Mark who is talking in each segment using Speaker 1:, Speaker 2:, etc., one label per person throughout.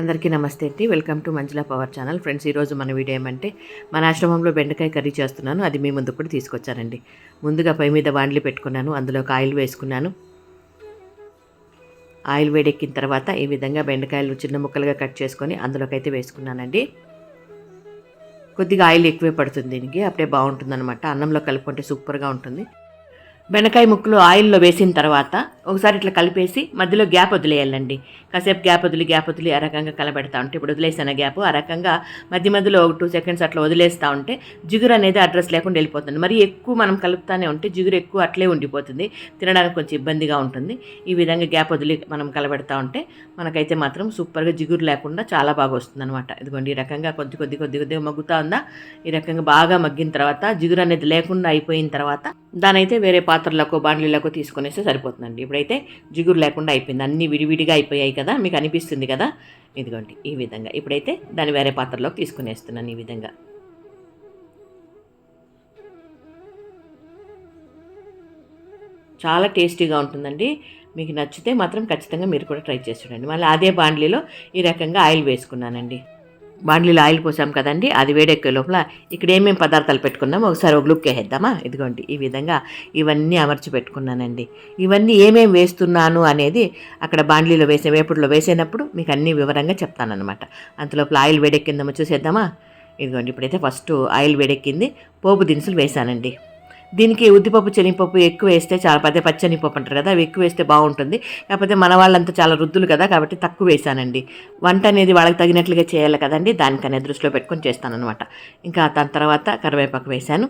Speaker 1: అందరికీ నమస్తే అండి. Welcome to Manjula power channel. Friends ఈరోజు మన వీడియో ఏమంటే మన ఆశ్రమంలో బెండకాయ కర్రీ చేస్తున్నాను. అది మీ ముందు కూడా తీసుకొచ్చానండి. ముందుగా పై మీద వాండ్లు పెట్టుకున్నాను. అందులో ఒక ఆయిల్ వేసుకున్నాను. ఆయిల్ వేడెక్కిన తర్వాత ఈ విధంగా బెండకాయలు చిన్న ముక్కలుగా కట్ చేసుకొని అందులోకైతే వేసుకున్నానండి. కొద్దిగా ఆయిల్ ఎక్కువే పడుతుంది దీనికి. అప్పుడే బాగుంటుంది అనమాట అన్నంలో కలుపుకుంటే సూపర్గా ఉంటుంది. బెండకాయ ముక్కలు ఆయిల్లో వేసిన తర్వాత ఒకసారి ఇట్లా కలిపేసి మధ్యలో గ్యాప్ వదిలేయాలండి. కాసేపు గ్యాప్ వదిలి గ్యాప్ వదిలి ఆ రకంగా కలబెడతా ఉంటే ఇప్పుడు వదిలేసిన గ్యాప్. ఆ రకంగా మధ్య మధ్యలో ఒక టూ సెకండ్స్ అట్లా వదిలేస్తూ ఉంటే జిగురు అనేది అడ్రస్ లేకుండా వెళ్ళిపోతుంది. మరి ఎక్కువ మనం కలుపుతానే ఉంటే జిగురు ఎక్కువ అట్లే ఉండిపోతుంది. తినడానికి కొంచెం ఇబ్బందిగా ఉంటుంది. ఈ విధంగా గ్యాప్ వదిలి మనం కలబెడతా ఉంటే మనకైతే మాత్రం సూపర్గా జిగురు లేకుండా చాలా బాగా వస్తుంది అనమాట ఇదిగోండి ఈ రకంగా కొద్ది కొద్ది కొద్ది కొద్దిగా మగ్గుతా ఉందా? ఈ రకంగా బాగా మగ్గిన తర్వాత జిగురు అనేది లేకుండా అయిపోయిన తర్వాత దానైతే వేరే పాత్రలకు బాండ్లీలకు తీసుకునేస్తే సరిపోతుందండి. ఇప్పుడైతే జిగురు లేకుండా అయిపోయింది. అన్నీ విడివిడిగా అయిపోయాయి కదా మీకు అనిపిస్తుంది కదా? ఇదిగోండి ఈ విధంగా. ఇప్పుడైతే దాన్ని వేరే పాత్రలోకి తీసుకునేస్తున్నాను ఈ విధంగా. చాలా టేస్టీగా ఉంటుందండి. మీకు నచ్చితే మాత్రం ఖచ్చితంగా మీరు కూడా ట్రై చేసి చూడండి. మళ్ళీ అదే బాండ్లీలో ఈ రకంగా ఆయిల్ వేసుకున్నానండి. బాండ్లీలో ఆయిల్ పోసాం కదండి అది వేడెక్కే లోపల ఇక్కడ ఏమేమి పదార్థాలు పెట్టుకున్నామో ఒకసారి ఒక లుక్ వేద్దామా? ఇదిగోండి ఈ విధంగా ఇవన్నీ అమర్చి పెట్టుకున్నానండి. ఇవన్నీ ఏమేమి వేస్తున్నాను అనేది అక్కడ బాండ్లీలో వేసే వేపుడులో వేసేటప్పుడు మీకు అన్ని వివరంగా చెప్తానమాట అంతలోపల ఆయిల్ వేడెక్కిందేమో చూసేద్దామా? ఇదిగోండి ఇప్పుడైతే ఫస్ట్ ఆయిల్ వేడెక్కింది పోపు దినుసులు వేసానండి. దీనికి ఉద్దిపప్పు చెనిపప్పు ఎక్కువ వేస్తే చాలా పదే పచ్చనిపప్పు అంటారు కదా అవి ఎక్కువ వేస్తే బాగుంటుంది. కాకపోతే మన వాళ్ళంతా చాలా రుద్దులు కదా కాబట్టి తక్కువ వేసానండి వంట అనేది వాళ్ళకి తగినట్లుగా చేయాలి కదండి దానికనే దృష్టిలో పెట్టుకొని చేస్తానన్నమాట. ఇంకా దాని తర్వాత కరివేపాకు వేశాను.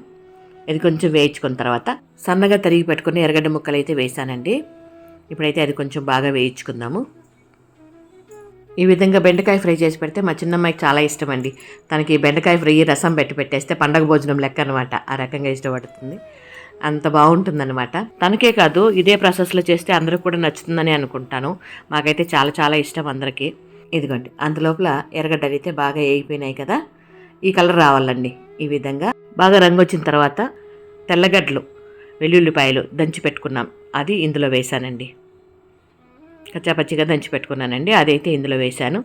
Speaker 1: ఇది కొంచెం వేయించుకున్న తర్వాత సన్నగా తరిగి పెట్టుకుని ఎర్రగడ్డ ముక్కలు అయితే వేసానండి ఇప్పుడైతే అది కొంచెం బాగా వేయించుకుందాము. ఈ విధంగా బెండకాయ ఫ్రై చేసి పెడితే మా చిన్నమ్మాయికి చాలా ఇష్టం అండి తనకి బెండకాయ ఫ్రై రసం పెట్టి పెట్టేస్తే పండగ భోజనం లెక్క అనమాట ఆ రకంగా ఇష్టపడుతుంది. అంత బాగుంటుందన్నమాట. తనకే కాదు ఇదే ప్రాసెస్లో చేస్తే అందరికి కూడా నచ్చుతుందని అనుకుంటాను. మాకైతే చాలా చాలా ఇష్టం అందరికీ. ఇదిగోండి అంతలోపల ఎర్రగడ్డలు అయితే బాగా వేగిపోయినాయి కదా. ఈ కలర్ రావాలండి ఈ విధంగా. బాగా రంగు వచ్చిన తర్వాత తెల్లగడ్డలు వెల్లుల్లిపాయలు దంచి పెట్టుకున్నాం. అది ఇందులో వేశానండి. కచ్చాపచ్చిగా దంచి పెట్టుకున్నానండి. అదైతే ఇందులో వేశాను.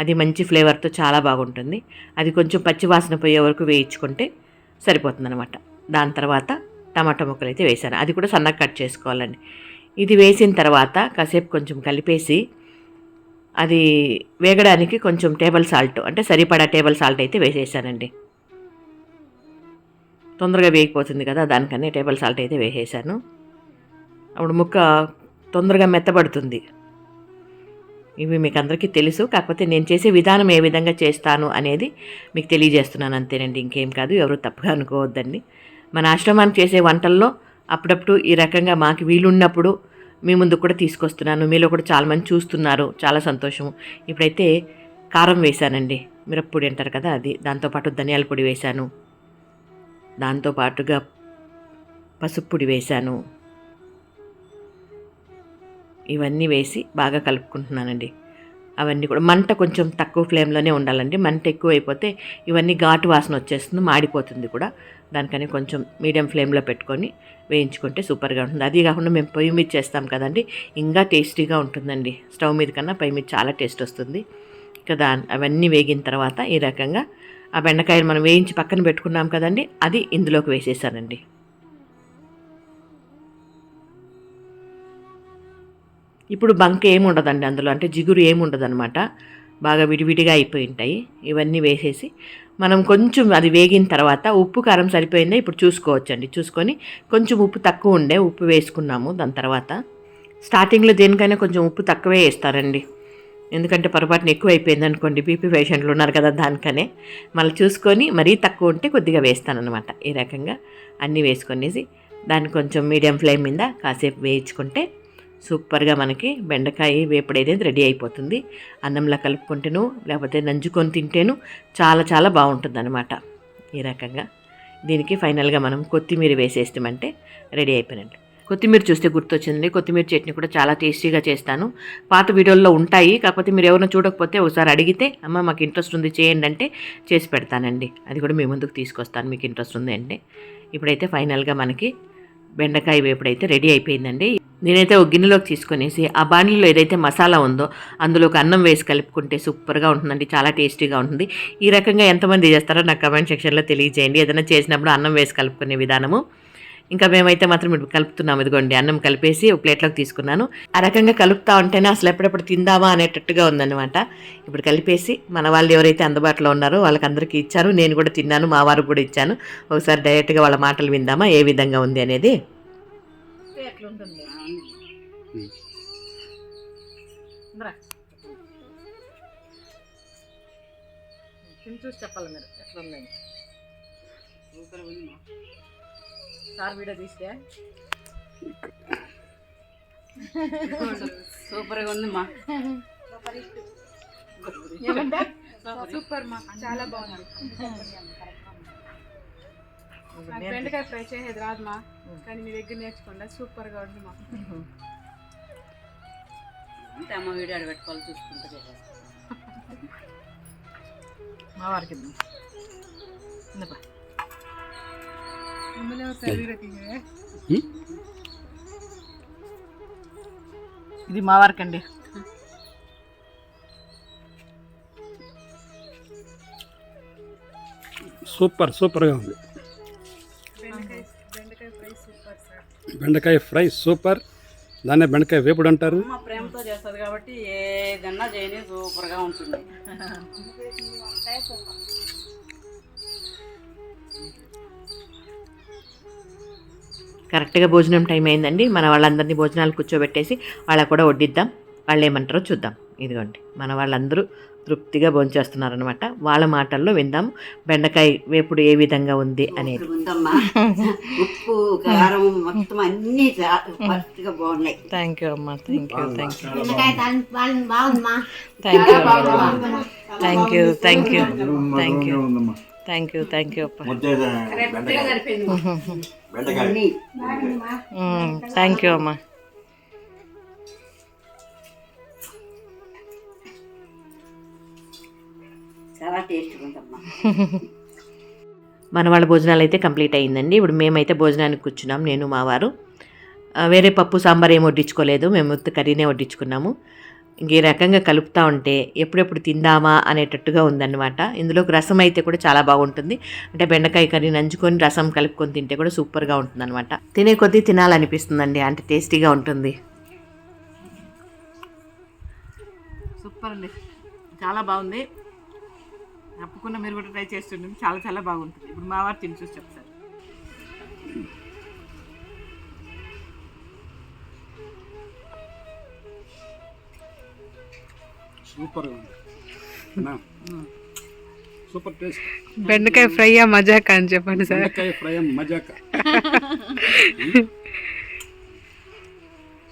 Speaker 1: అది మంచి ఫ్లేవర్తో చాలా బాగుంటుంది. అది కొంచెం పచ్చి వాసన పోయే వరకు వేయించుకుంటే సరిపోతుందనమాట దాని తర్వాత టమాటా ముక్కలు అయితే వేసాను అది కూడా సన్నగా కట్ చేసుకోవాలండి. ఇది వేసిన తర్వాత కాసేపు కొంచెం కలిపేసి అది వేగడానికి కొంచెం టేబుల్ సాల్ట్ అంటే సరిపడా టేబుల్ సాల్ట్ అయితే వేసేసానండి. తొందరగా వేగిపోతుంది కదా దానికనే టేబుల్ సాల్ట్ అయితే వేసేసాను. అప్పుడు ముక్క తొందరగా మెత్తబడుతుంది. ఇవి మీకు అందరికీ తెలుసు. కాకపోతే నేను చేసే విధానం ఏ విధంగా చేస్తాను అనేది మీకు తెలియజేస్తున్నాను అంతేనండి. ఇంకేం కాదు ఎవరు తప్పుగా అనుకోవద్దండి. మన ఆశ్రమానికి చేసే వంటల్లో అప్పుడప్పుడు ఈ రకంగా మాకు వీలున్నప్పుడు మీ ముందు కూడా తీసుకొస్తున్నాను. మీలో కూడా చాలామంది చూస్తున్నారు. చాలా సంతోషం ఇప్పుడైతే కారం వేశానండి. మిరప్పొడి అంటారు కదా అది. దాంతోపాటు ధనియాల పొడి వేశాను. దాంతోపాటుగా పసుపు పొడి వేశాను. ఇవన్నీ వేసి బాగా కలుపుకుంటున్నానండి. అవన్నీ కూడా మంట కొంచెం తక్కువ ఫ్లేమ్లోనే ఉండాలండి. మంట ఎక్కువ అయిపోతే ఇవన్నీ ఘాటు వాసన వచ్చేస్తుంది మాడిపోతుంది కూడా. దానికని కొంచెం మీడియం ఫ్లేమ్లో పెట్టుకొని వేయించుకుంటే సూపర్గా ఉంటుంది. అది కాకుండా మేము పొయ్యి మీద చేస్తాం కదండి ఇంకా టేస్టీగా ఉంటుందండి. స్టవ్ మీద కన్నా పొయ్యి మీద చాలా టేస్ట్ వస్తుంది. కదా అవన్నీ వేగిన తర్వాత ఈ రకంగా ఆ బెండకాయలు మనం వేయించి పక్కన పెట్టుకున్నాం కదండి అది ఇందులోకి వేసేసానండి. ఇప్పుడు బంక్ ఏముండదండి అందులో అంటే జిగురు ఏముండదనమాట బాగా విడివిడిగా అయిపోయి ఉంటాయి ఇవన్నీ వేసేసి మనం కొంచెం అది వేగిన తర్వాత ఉప్పు కారం సరిపోయిందా ఇప్పుడు చూసుకోవచ్చండి. చూసుకొని కొంచెం ఉప్పు తక్కువ ఉండే ఉప్పు వేసుకున్నాము దాని తర్వాత. స్టార్టింగ్లో దేనికైనా కొంచెం ఉప్పు తక్కువే వేస్తారండి. ఎందుకంటే పొరపాటున ఎక్కువ అయిపోయింది అనుకోండి బీపీ పేషెంట్లు ఉన్నారు కదా దానికనే. మళ్ళీ చూసుకొని మరీ తక్కువ ఉంటే కొద్దిగా వేస్తానన్నమాట. ఈ రకంగా అన్నీ వేసుకొనేసి దాన్ని కొంచెం మీడియం ఫ్లేమ్ మీద కాసేపు వేయించుకుంటే సూపర్గా మనకి బెండకాయ వేపుడు రెడీ అయిపోతుంది. అన్నంలో కలుపుకుంటేను లేకపోతే నంజుకొని తింటేను చాలా చాలా బాగుంటుంది అనమాట ఈ రకంగా దీనికి ఫైనల్గా మనం కొత్తిమీర వేసేస్తామంటే రెడీ అయిపోయినట్టు. కొత్తిమీర చూస్తే గుర్తొచ్చింది కొత్తిమీర చట్నీ కూడా చాలా టేస్టీగా చేస్తాను. పాత వీడియోల్లో ఉంటాయి. కాకపోతే మీరు ఎవరైనా చూడకపోతే ఒకసారి అడిగితే అమ్మ మాకు ఇంట్రెస్ట్ ఉంది చేయండి అంటే చేసి పెడతానండి. అది కూడా మీ ముందుకు తీసుకొస్తాను. మీకు ఇంట్రెస్ట్ ఉంది అంటే. ఇప్పుడైతే ఫైనల్గా మనకి బెండకాయ వేపుడైతే రెడీ అయిపోయిందండి. నేనైతే ఒక గిన్నెలోకి తీసుకునేసి ఆ బాండ్లీలో ఏదైతే మసాలా ఉందో అందులో ఒక అన్నం వేసి కలుపుకుంటే సూపర్గా ఉంటుందండి చాలా టేస్టీగా ఉంటుంది. ఈ రకంగా ఎంతమంది చేస్తారో నాకు కమెంట్ సెక్షన్లో తెలియజేయండి. ఏదైనా చేసినప్పుడు అన్నం వేసి కలుపుకునే విధానము. ఇంకా మేమైతే మాత్రం ఇప్పుడు కలుపుతున్నాం ఇదిగోండి అన్నం కలిపేసి ఒక ప్లేట్లోకి తీసుకున్నాను. ఆ రకంగా కలుపుతా ఉంటేనే అసలు ఎప్పుడెప్పుడు తిందామా అనేటట్టుగా ఉందన్నమాట. ఇప్పుడు కలిపేసి మన వాళ్ళు ఎవరైతే అందుబాటులో ఉన్నారో వాళ్ళకి అందరికీ ఇచ్చారు. నేను కూడా తిన్నాను మా వారికి కూడా ఇచ్చాను. ఒకసారి డైరెక్ట్గా వాళ్ళ మాటలు విందామా ఏ విధంగా ఉంది అనేది? ఎట్లుంటుంది? చూసి చెప్పాలి మీరు ఎట్లా ఉందని సార్ వీడియో తీస్తే?
Speaker 2: సూపర్గా ఉంది మా సూపర్ మా. చాలా బాగుంది. నాకు బెండకాయ ఫ్రై చేసేది రాదు మా. కానీ మీ దగ్గర నేర్చుకోండి. సూపర్గా ఉంది మా అంటే అమ్మ వీడియో పెట్టుకోవాలి చూసుకుంటూ
Speaker 1: మా వారికి. ఇది మా వారికి అండి
Speaker 3: సూపర్ సూపర్గా ఉంది.
Speaker 2: బెండకాయ ఫ్రై సూపర్ సార్.
Speaker 3: బెండకాయ ఫ్రై సూపర్. దాన్నే బెండకాయ వేపుడు అంటారు.
Speaker 2: అమ్మ ప్రేమతో చేస్తుంది కాబట్టి ఏదన్నా చేయని సూపర్గా ఉంటుంది.
Speaker 1: కరెక్ట్గా భోజనం టైం అయిందండి. మన వాళ్ళందరినీ భోజనాలు కూర్చోబెట్టేసి వాళ్ళకు కూడా వడ్డిద్దాం. వాళ్ళు ఏమంటారో చూద్దాం. ఇదిగోండి మన వాళ్ళందరూ తృప్తిగా భోంచేస్తున్నారనమాట వాళ్ళ మాటల్లో విందాం. బెండకాయ వేపుడు ఏ విధంగా ఉంది అనేది.
Speaker 4: ఉందమ్మా. ఉప్పు కారం మొత్తం అన్ని బాగున్నాయి.
Speaker 1: థ్యాంక్ యూ అమ్మా. Thank you thank you thank you thank you thank you thank you thank you thank you అప్ప. థ్యాంక్ యూ అమ్మా.
Speaker 4: టేస్ట్గా ఉందమ్మా.
Speaker 1: మన వాళ్ళ భోజనాలు అయితే కంప్లీట్ అయ్యిందండి. ఇప్పుడు మేమైతే భోజనానికి కూర్చున్నాం నేను మా వారు. వేరే పప్పు సాంబార్ ఏం వడ్డించుకోలేదు మేము కర్రీనే వడ్డించుకున్నాము. ఇంక ఈ రకంగా కలుపుతూ ఉంటే ఎప్పుడెప్పుడు తిందామా అనేటట్టుగా ఉందన్నమాట. ఇందులోకి రసం అయితే కూడా చాలా బాగుంటుంది. అంటే బెండకాయ కర్రీ నంచుకొని రసం కలుపుకొని తింటే కూడా సూపర్గా ఉంటుందన్నమాట. తినే కొద్దీ తినాలనిపిస్తుందండి అంటే టేస్టీగా ఉంటుంది. సూపర్ అండి. చాలా బాగుంది. తప్పకుండా మీరు కూడా ట్రై చేస్తుండండి చాలా చాలా బాగుంటుంది. ఇప్పుడు మా వారు తిని చూసి చెప్తారు.
Speaker 3: అన్నా, సూపర్ టేస్ట్.
Speaker 2: బెండకాయ ఫ్రై మజాకా అని చెప్పండి సార్.
Speaker 3: బెండకాయ ఫ్రై మజాక.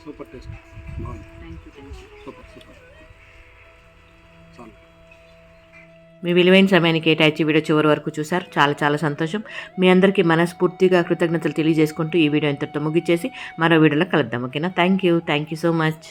Speaker 3: Super taste. బాగుంది.
Speaker 1: మీ విలువైన సమయాన్ని కేటాయించి వీడియో చివరి వరకు చూశారు. చాలా చాలా సంతోషం. మీ అందరికీ మనస్ఫూర్తిగా కృతజ్ఞతలు తెలియజేసుకుంటూ ఈ వీడియో ఇంతటితో ముగిచ్చేసి మరో వీడియోలో కలుద్దాం. ఓకేనా? Thank you thank you so much